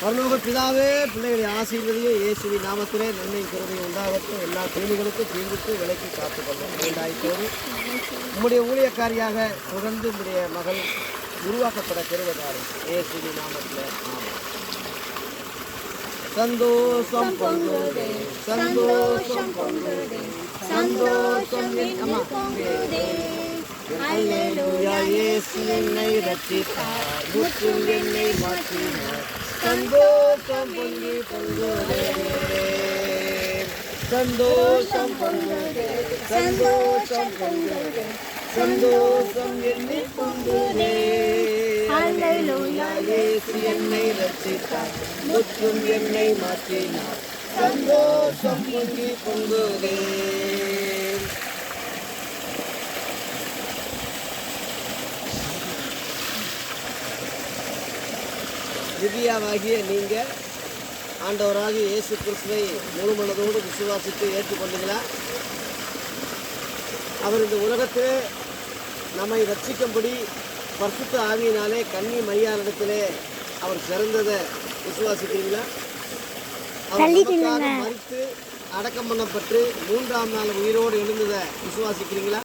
பரலோக பிதாவே பிள்ளைகளை ஆசீர்வதியே இயேசுவி நாமத்திலே நன்மை குறைவை உண்டாகட்டும். எல்லா கிருமிகளுக்கும் தீங்குக்கு விலக்கி காத்துக்கொள்ளும். இரண்டாயிரத்தோடு உம்முடைய ஊழியக்காரியாக தொடர்ந்து உம்முடைய மகள் உருவாக்கப்பட பெறுவதாரும் இயேசுவி நாமத்தில் ஆமாம் சந்தோஷம் பொங்குதே சந்தோஷம் பொங்குதே சந்தோஷம் அம்மா என்னை ரட்சித்தார் முற்றும் என்னை மாற்றினார் சந்தோஷம் பொங்கி பொங்குதே சந்தோஷம் பொங்குதே சந்தோஷம் பொங்குதே சந்தோஷம் என்னை அல்லேலூயா இயேசு என்னை ரட்சித்தார் முற்றும் என்னை மாற்றினார் சந்தோஷம் பொங்கி பொங்குதே திவ்யாவாகிய நீங்கள் ஆண்டவராகிய இயேசு கிறிஸ்துவை முழு மனதோடு விசுவாசித்து ஏற்றுக்கொண்டீங்களா அவர் இந்த உலகத்திலே நம்மை ரட்சிக்கும்படி பரிசுத்த ஆவியினாலே கன்னி மையாரிடத்திலே அவர் பிறந்ததை விசுவாசிக்கிறீங்களா அவர் மரித்து அடக்கம் பண்ணப்பட்டு மூன்றாம் நாள் உயிரோடு எழுந்ததை விசுவாசிக்கிறீங்களா?